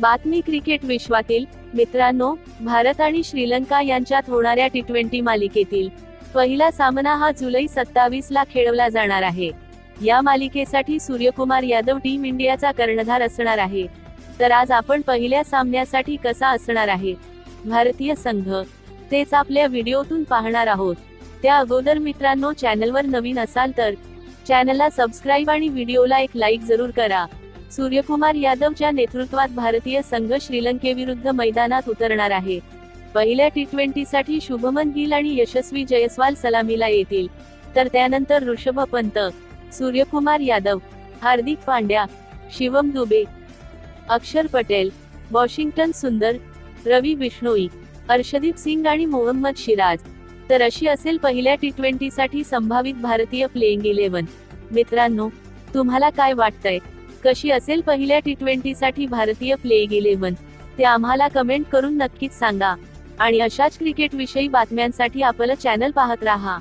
बातमी क्रिकेट विश्वातील मित्रांनो भारत आणि श्रीलंका यांच्यात होणाऱ्या टी ट्वेंटी मालिकेतील पहिला सामना हा जुलै सत्तावीस ला खेळवला जाणार आहे. या मालिकेसाठी सूर्यकुमार यादव टीम इंडियाचा कर्णधार असणार आहे. तर आज आपण पहिल्या सामन्यासाठी कसा असणार आहे? भारतीय संघ तेच आपल्या व्हिडिओतून पाहणार आहोत. त्या अगोदर मित्रांनो चॅनलवर नवीन असाल तर चॅनलला सबस्क्राईब आणि व्हिडिओला एक लाईक जरूर करा. सूर्यकुमार यादवच्या नेतृत्वात भारतीय संघ श्रीलंकेविरुद्ध मैदानात उतरणार आहे. पहिल्या टी ट्वेंटीसाठी शुभमन गिल आणि यशस्वी जयस्वाल सलामीला येतील. तर त्यानंतर ऋषभ पंत सूर्यकुमार यादव हार्दिक पांड्या शिवम दुबे अक्षर पटेल वॉशिंग्टन सुंदर रवी बिष्णोई हर्षदीप सिंग आणि मोहम्मद शिराज. तर अशी असेल पहिल्या टी ट्वेंटीसाठी संभावित भारतीय प्लेइंग इलेव्हन. मित्रांनो तुम्हाला काय वाटतंय? कशी असेल पहिल्या टी ट्वेंटी साठी भारतीय प्लेइंग इलेव्हन ते आम्हाला कमेंट करून नक्कीच सांगा. आणि अशाच क्रिकेट विषयी बातम्यांसाठी आपलं चॅनल पाहत राहा.